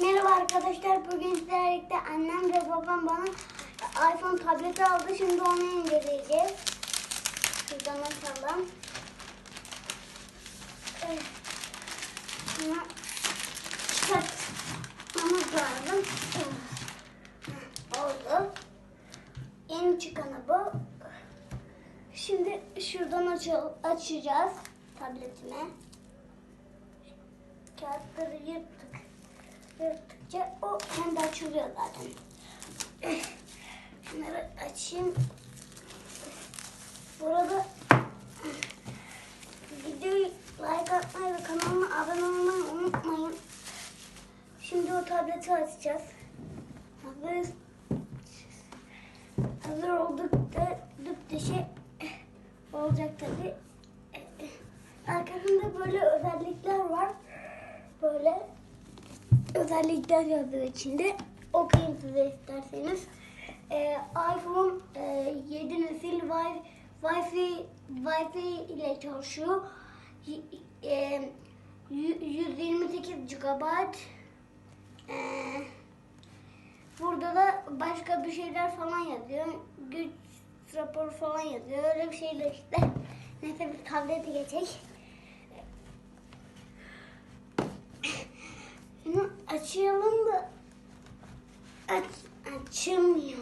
Merhaba arkadaşlar. Bugün sizlerle annem ve babam bana iPhone tableti aldı. Şimdi onu inceleyeceğiz. Şuradan açalım. Evet. Şunu çıkartmamız lazım. Oldu. Yeni çıkanı bu. Şimdi şuradan açacağız tabletime. Kağıtları yırttık. Yırttıkça o kendi açılıyor zaten. Şunları açayım. Burada videoyu like atmayı ve kanalıma abone olmayı unutmayın. Şimdi o tableti açacağız. Hazır, hazır olduk da düp dışı olacak tabi. Arkasında böyle özellikler var. Böyle özellikler yazıyor içinde. Okuyun size isterseniz. Ee, iPhone e, 7 nesil Wi- Wi-Fi Wi-Fi ile çalışıyor. Y- e, y- 128 GB. Ee, burada da başka bir şeyler falan yazıyor. Güç raporu falan yazıyor. Öyle bir şeyler işte. Neyse bir tableti geçecek. Açalım da aç, açılmıyor.